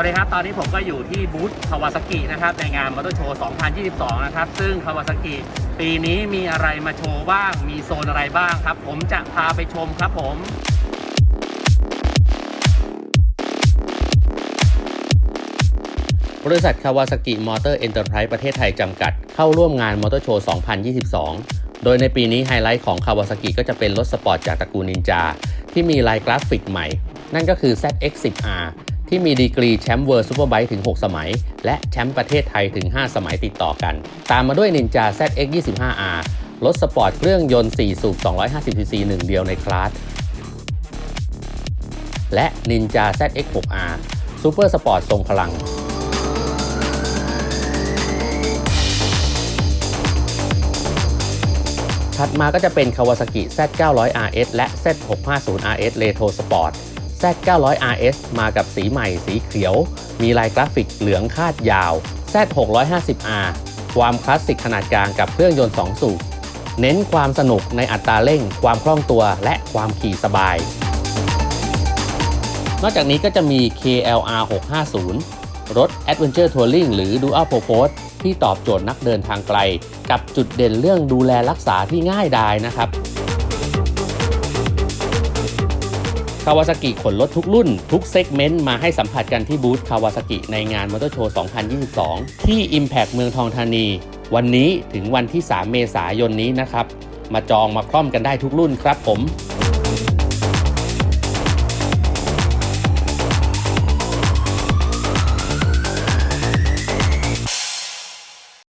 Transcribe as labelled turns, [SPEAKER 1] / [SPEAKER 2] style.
[SPEAKER 1] วัสดีครับ ตอนนี้ผมก็อยู่ที่บูธคาวาซากินะครับในงานมอเตอร์โชว์ 2022 นะครับ ซึ่งคาวาซากิปีนี้มีอะไรมาโชว์บ้าง มีโซนอะไรบ้างครับ ผมจะพาไปชมครับผมบริษัทคาวาซากิมอเตอร์เอ็นเตอร์ไพรส์ประเทศไทยจำกัด เข้าร่วมงานมอเตอร์โชว์ 2022 โดยในปีนี้ไฮไลท์ของคาวาซากิก็จะเป็นรถสปอร์ตจากตระกูลนินจา ที่มีลายกราฟิกใหม่ นั่นก็คือ ZX10R ที่มีดีกรีแชมป์เวิร์ซูเปอร์ไบค์ถึง 6 สมัย และแชมป์ประเทศไทยถึง 5 สมัยติดต่อกัน ตามมาด้วย Ninja ZX25R รถสปอร์ตเครื่องยนต์ 4 สูบ 250cc หนึ่งเดียวในคลาส และ Ninja ZX6R ซูเปอร์สปอร์ตทรงพลังถัดมาก็จะเป็น Kawasaki Z900RS และ Z650RS Retro Sport Z900RS มากับสีใหม่สีเขียว มีลายกราฟิกเหลืองคาดยาว Z650R ความคลาสสิกขนาดกลางกับเครื่องยนต์ 2 สูบ เน้นความสนุกในอัตราเร่ง ความคล่องตัวและความขี่สบาย นอกจากนี้ก็จะมี KLR 650 รถ Adventure Touring หรือ Dual Purpose ที่ตอบโจทย์นักเดินทางไกล กับจุดเด่นเรื่องดูแลรักษาที่ง่ายดายนะครับ คาวาซากิขนรถทุกรุ่น ทุกเซกเมนต์มาให้สัมผัสกันที่บูธคาวาซากิในงานมอเตอร์โชว์ 2022 ที่ Impact เมืองทองธานี วันนี้ถึงวันที่ 3 เมษายนนี้นะครับ มาจองมาคล่อมกันได้ทุกรุ่นครับผม